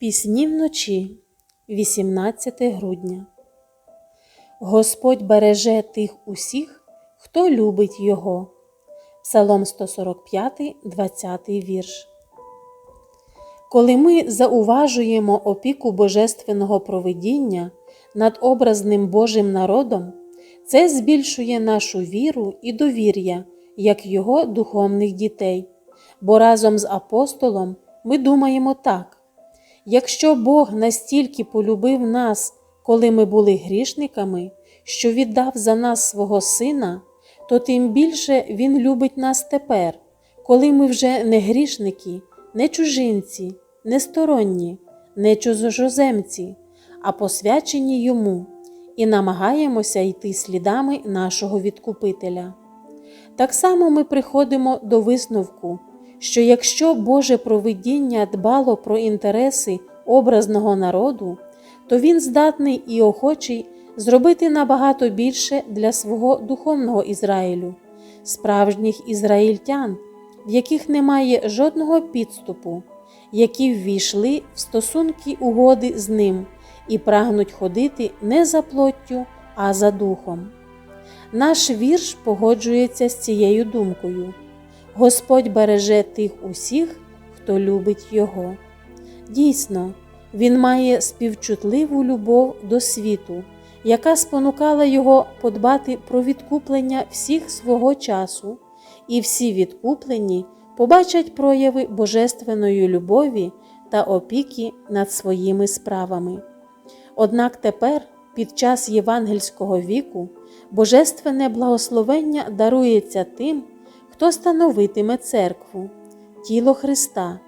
Пісні вночі, 18 грудня. Господь береже тих усіх, хто любить Його. Псалом 145, 20 вірш. Коли ми зауважуємо опіку Божественного провидіння над образним Божим народом, це збільшує нашу віру і довір'я як Його духовних дітей, бо разом з апостолом ми думаємо так. Якщо Бог настільки полюбив нас, коли ми були грішниками, що віддав за нас свого Сина, то тим більше Він любить нас тепер, коли ми вже не грішники, не чужинці, не сторонні, не чужоземці, а посвячені Йому і намагаємося йти слідами нашого Відкупителя. Так само ми приходимо до висновку що якщо Боже провидіння дбало про інтереси образного народу, то він здатний і охочий зробити набагато більше для свого духовного Ізраїлю, справжніх ізраїльтян, в яких немає жодного підступу, які ввійшли в стосунки угоди з ним і прагнуть ходити не за плоттю, а за духом. Наш вірш погоджується з цією думкою. Господь береже тих усіх, хто любить Його. Дійсно, Він має співчутливу любов до світу, яка спонукала його подбати про відкуплення всіх свого часу, і всі відкуплені побачать прояви божественної любові та опіки над своїми справами. Однак тепер, під час євангельського віку, божественне благословення дарується тим, хто становитиме церкву, тіло Христа,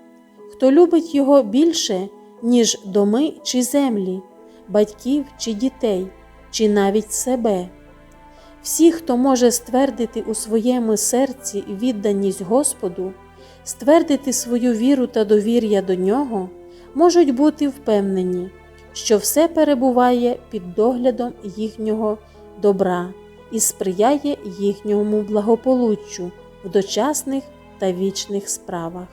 хто любить Його більше, ніж доми чи землі, батьків чи дітей, чи навіть себе. Всі, хто може ствердити у своєму серці відданість Господу, ствердити свою віру та довір'я до Нього, можуть бути впевнені, що все перебуває під доглядом їхнього добра і сприяє їхньому благополуччю в дочасних та вічних справах.